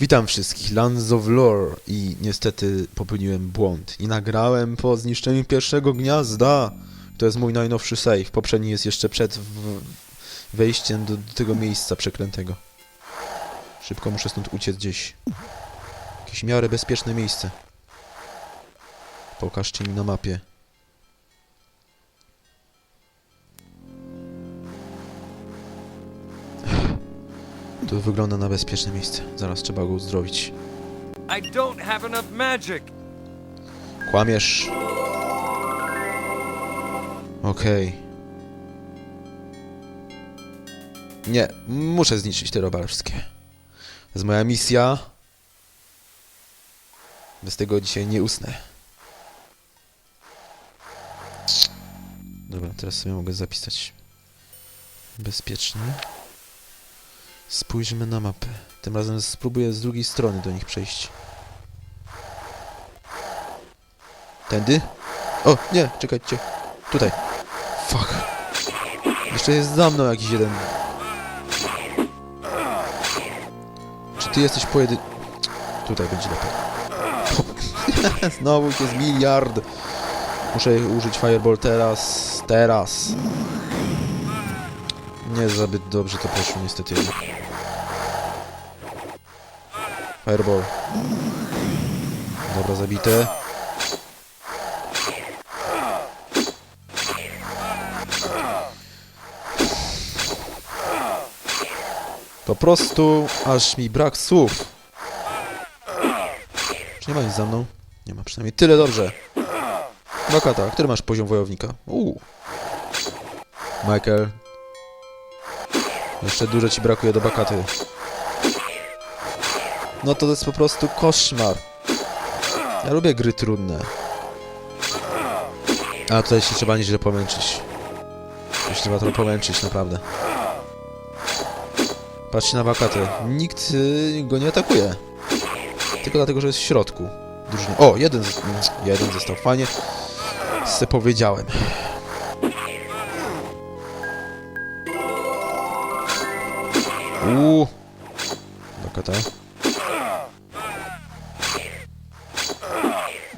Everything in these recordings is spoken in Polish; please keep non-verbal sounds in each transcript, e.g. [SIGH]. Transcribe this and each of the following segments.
Witam wszystkich, Lands of Lore i niestety popełniłem błąd i nagrałem po zniszczeniu pierwszego gniazda. To jest mój najnowszy save, poprzedni jest jeszcze przed wejściem do, do tego miejsca przeklętego. Szybko muszę stąd uciec gdzieś. Jakieś miarę bezpieczne miejsce. Pokażcie mi na mapie. To wygląda na bezpieczne miejsce. Zaraz trzeba go uzdrowić. I don't have enough magic. Kłamiesz. Okej. Nie, muszę zniszczyć te robale wszystkie. To jest moja misja. Bez tego dzisiaj nie usnę. Dobra, teraz sobie mogę zapisać. Bezpiecznie. Spójrzmy na mapę. Tym razem spróbuję z drugiej strony do nich przejść. Tędy? O, nie, czekajcie. Tutaj. Fuck. Jeszcze jest za mną jakiś jeden. Czy ty jesteś pojedyn... Tutaj będzie lepiej. [LAUGHS] Znowu jest miliard. Muszę użyć Fireball teraz. Teraz. Nie zbyt dobrze to poszło niestety. Fireball. Dobra, zabite. Po prostu aż mi brak słów. Czy nie ma nic za mną? Nie ma przynajmniej tyle dobrze. Bakata, który masz poziom wojownika? Uuu. Michael. Jeszcze dużo ci brakuje do bakaty. No to jest po prostu koszmar. Ja lubię gry trudne. A tutaj się trzeba nieźle pomęczyć. Się trzeba trochę pomęczyć, naprawdę. Patrzcie na wakatę. Nikt y, go nie atakuje. Tylko dlatego, że jest w środku. O, jeden, jeden został. Fajnie. Se powiedziałem. Uuu. Wakata.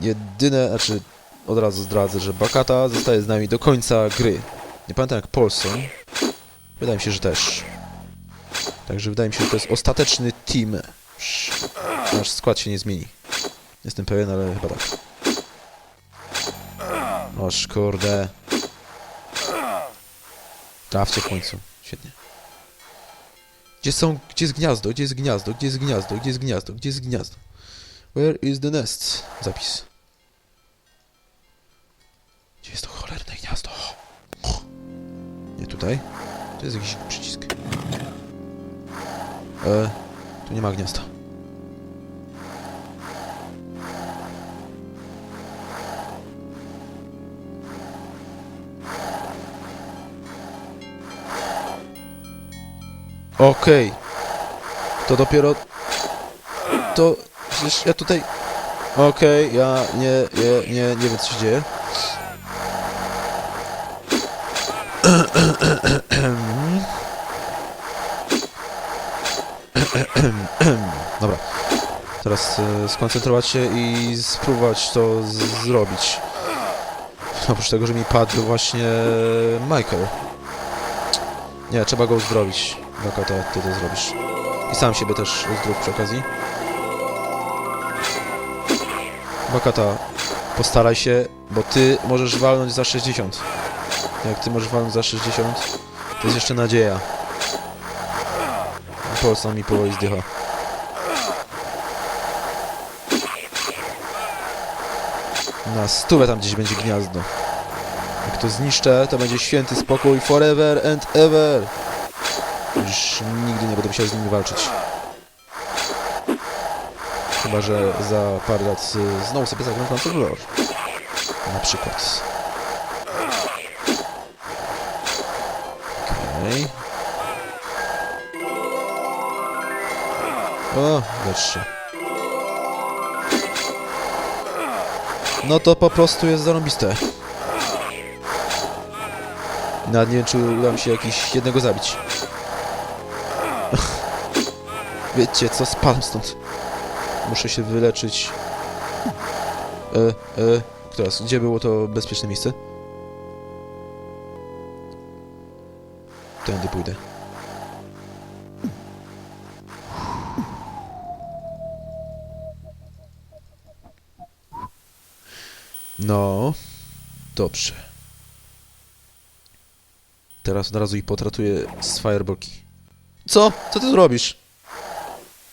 Jedyne, znaczy od razu zdradzę, że Bakata zostaje z nami do końca gry. Nie pamiętam jak Polson. Wydaje mi się, że też. Także wydaje mi się, że to jest ostateczny team. Sz- Nasz skład się nie zmieni. Jestem pewien, ale chyba tak. Oż kurde. Trafcie w końcu. Świetnie. Gdzie są... Gdzie jest gniazdo? Gdzie jest gniazdo? Gdzie jest gniazdo? Gdzie jest gniazdo? Gdzie jest gniazdo? Where is the nest? Zapis. Gdzie jest to cholerne gniazdo? Nie tutaj. To jest jakiś przycisk. E, tu nie ma gniazda. Okej. To dopiero... To... Przecież ja tutaj... Okej, ja nie, nie, nie, nie wiem co się dzieje. Dobra. Teraz e, skoncentrować się i spróbować to zrobić. Oprócz tego, że mi padł właśnie Michael. Nie, trzeba go uzdrowić. Bakata, ty to zrobisz. I sam siebie też uzdrów przy okazji. Bakata, postaraj się, bo ty możesz walnąć za 60. Jak ty możesz walnąć za 60, to jest jeszcze nadzieja. Polsa mi powoli zdycha. Na stówę tam gdzieś będzie gniazdo. Jak to zniszczę, to będzie święty spokój forever and ever. Już nigdy nie będę musiał z nimi walczyć. Chyba, że za parę lat y, znowu sobie zagram of Lore. Na przykład. Okej. O, lecz. No to po prostu jest zarąbiste. Nawet nie wiem, czy uda mi się jakiś jednego zabić. Wiecie co, spadam stąd. Muszę się wyleczyć. E, e, teraz, gdzie było to bezpieczne miejsce? Tędy pójdę. No, dobrze. Teraz od razu ich potratuję z fireballki. Co? Co ty zrobisz?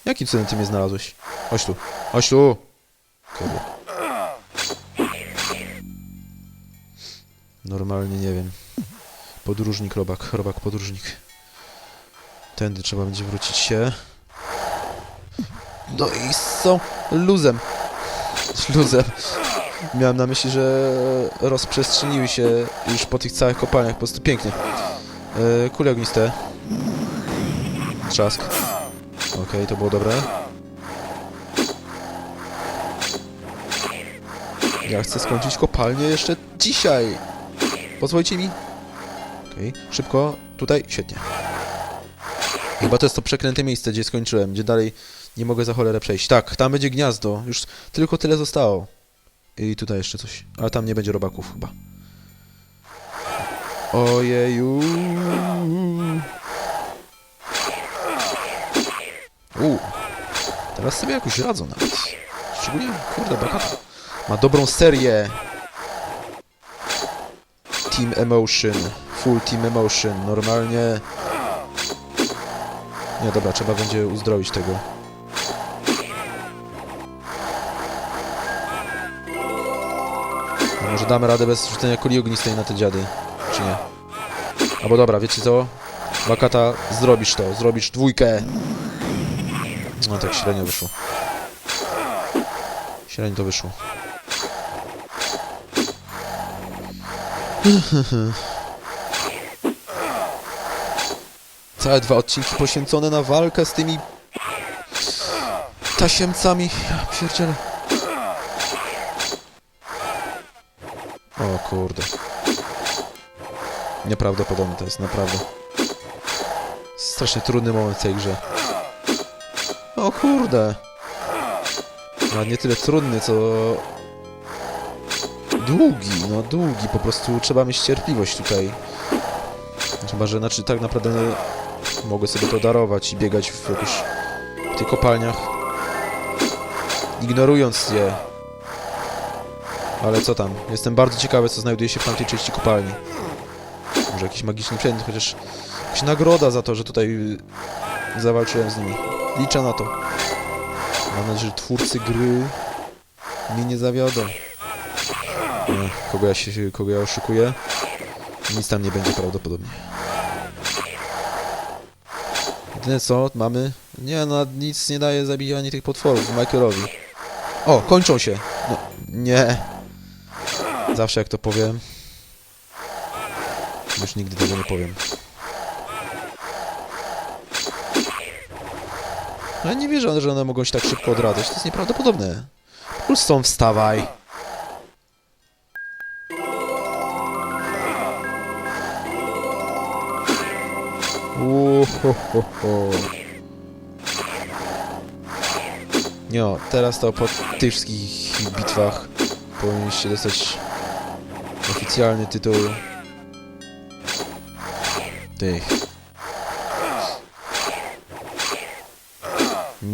Jakim cudem ty mnie znalazłeś? Chodź tu. Chodź tu. Normalnie nie wiem. Podróżnik, robak. Robak, podróżnik. Tędy trzeba będzie wrócić się. No i są luzem. Luzem. Miałem na myśli, że rozprzestrzeniły się już po tych całych kopalniach. Po prostu pięknie. Yy, kule ogniste. Trzask. Okej, to było dobre. Ja chcę skończyć kopalnię jeszcze dzisiaj. Pozwolicie mi? Okej, szybko. Tutaj, świetnie. Chyba to jest to przekręte miejsce, gdzie skończyłem, gdzie dalej nie mogę za cholerę przejść. Tak, tam będzie gniazdo. Już tylko tyle zostało. I tutaj jeszcze coś. Ale tam nie będzie robaków chyba. Ojeju. U. Teraz sobie jakoś radzą nawet. Szczególnie, kurde, Bakata. Ma dobrą serię. Team Emotion. Full Team Emotion. Normalnie... Nie, dobra, trzeba będzie uzdrowić tego. A może damy radę bez rzucenia kuli ognistej na te dziady, czy nie? Albo dobra, wiecie co? Bakata, zrobisz to, zrobisz dwójkę. No tak średnio wyszło. Średnio to wyszło. [LAUGHS] Całe dwa odcinki poświęcone na walkę z tymi tasiemcami. Ja pierdzielę. O kurde. Nieprawdopodobne to jest, naprawdę. Strasznie trudny moment w tej grze. O kurde. Nawet nie tyle trudny, co... Długi, no długi, po prostu trzeba mieć cierpliwość tutaj. Chyba, że znaczy tak naprawdę mogę sobie to darować i biegać w jakichś tych kopalniach. Ignorując je. Ale co tam? Jestem bardzo ciekawy, co znajduje się w tamtej części kopalni. Może jakiś magiczny przedmiot, chociaż jakaś nagroda za to, że tutaj zawalczyłem z nimi. Liczę na to. Mam nadzieję, że twórcy gry mnie nie zawiodą. Kogo ja się, kogo ja oszukuję? Nic tam nie będzie prawdopodobnie. Jedyne co mamy... Nie no, nic nie daje zabijanie tych potworów Michaelowi. O, kończą się! No, nie. Zawsze jak to powiem... Już nigdy tego nie powiem. No ja nie wierzę, że one mogą się tak szybko odradzać. To jest nieprawdopodobne. Pulstone, wstawaj! Uhohoho. No, teraz to po tych wszystkich bitwach powinniście dostać oficjalny tytuł tych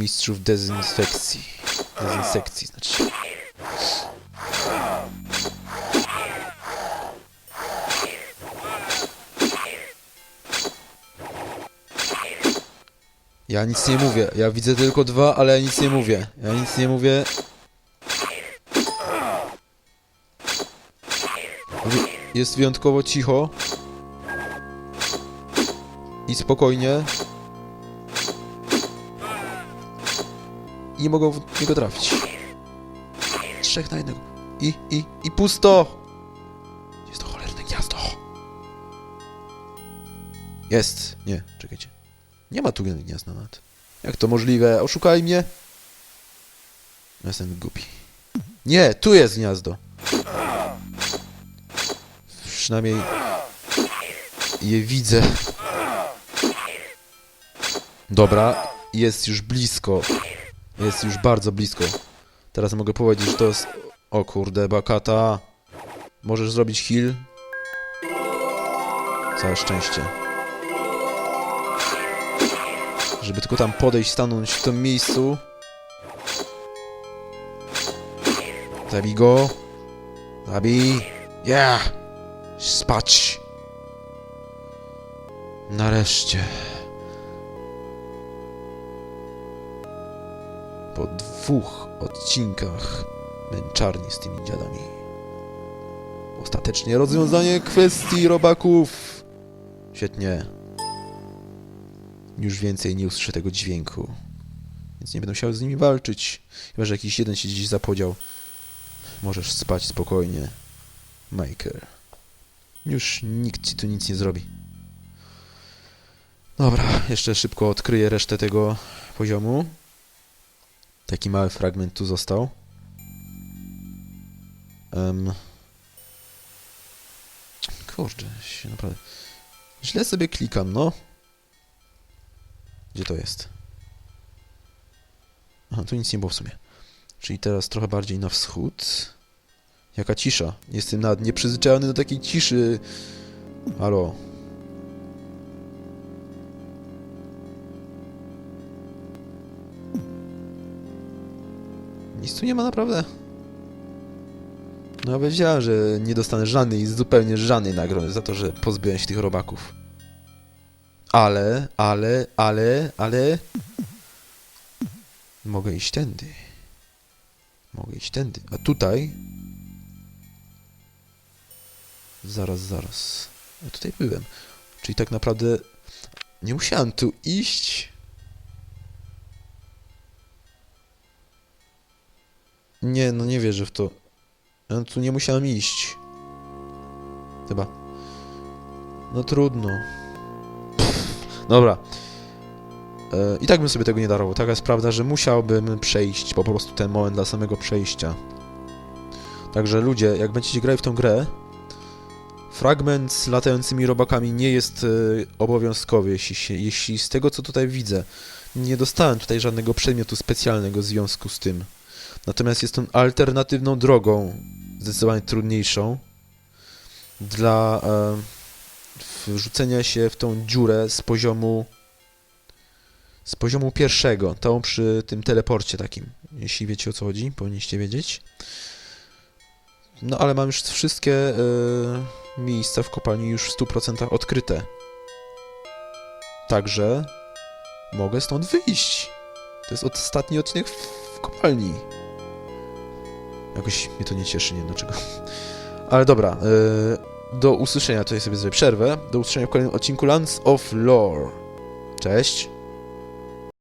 mistrzów dezynfekcji. Dezynsekcji znaczy. Ja nic nie mówię. Ja widzę tylko dwa, ale ja nic nie mówię. Ja nic nie mówię. Wi- Jest wyjątkowo cicho. I spokojnie. Nie mogą w niego trafić. Trzech na jednego. I, i, i pusto! Jest to cholerne gniazdo. Jest. Nie, czekajcie. Nie ma tu gniazda nawet. Jak to możliwe? Oszukali mnie? Jestem głupi. Nie, tu jest gniazdo. Przynajmniej je widzę. Dobra, jest już blisko. Jest już bardzo blisko. Teraz mogę powiedzieć, że to jest... O kurde, Bakata. Możesz zrobić heal? Całe szczęście. Żeby tylko tam podejść, stanąć w tym miejscu. Zabij go. Zabij. Yeah! Spać. Nareszcie. Po dwóch odcinkach męczarni z tymi dziadami. Ostatecznie rozwiązanie kwestii robaków. Świetnie. Już więcej nie usłyszę tego dźwięku. Więc nie będę musiał z nimi walczyć. Chyba, że jakiś jeden się gdzieś zapodział. Możesz spać spokojnie. Maker. Już nikt ci tu nic nie zrobi. Dobra, jeszcze szybko odkryję resztę tego poziomu. Taki mały fragment tu został. Um. Kurczę, się naprawdę... Źle sobie klikam, no. Gdzie to jest? Aha, tu nic nie było w sumie. Czyli teraz trochę bardziej na wschód. Jaka cisza. Jestem nawet nieprzyzwyczajony do takiej ciszy. Halo. Tu nie ma naprawdę. No wiedziałem, że nie dostanę żadnej, zupełnie żadnej nagrody za to, że pozbyłem się tych robaków. Ale, ale, ale, ale... Mogę iść tędy. Mogę iść tędy. A tutaj... Zaraz, zaraz. Ja tutaj byłem. Czyli tak naprawdę nie musiałem tu iść. Nie, no nie wierzę w to. Ja tu nie musiałem iść. Chyba. No trudno. Pff, dobra. E, I tak bym sobie tego nie darował. Taka jest prawda, że musiałbym przejść po prostu ten moment dla samego przejścia. Także ludzie, jak będziecie grali w tą grę, fragment z latającymi robakami nie jest e, obowiązkowy, jeśli, się, jeśli z tego co tutaj widzę, nie dostałem tutaj żadnego przedmiotu specjalnego w związku z tym. Natomiast jest on alternatywną drogą, zdecydowanie trudniejszą, dla e, wrzucenia się w tą dziurę z poziomu z poziomu pierwszego, tą przy tym teleporcie takim. Jeśli wiecie o co chodzi, powinniście wiedzieć. No ale mam już wszystkie e, miejsca w kopalni już w 100% odkryte. Także mogę stąd wyjść. To jest ostatni odcinek w, w kopalni. Jakoś mnie to nie cieszy, nie wiem dlaczego. Ale dobra, e, do usłyszenia, tutaj sobie zrobię przerwę. Do usłyszenia w kolejnym odcinku Lands of Lore. Cześć.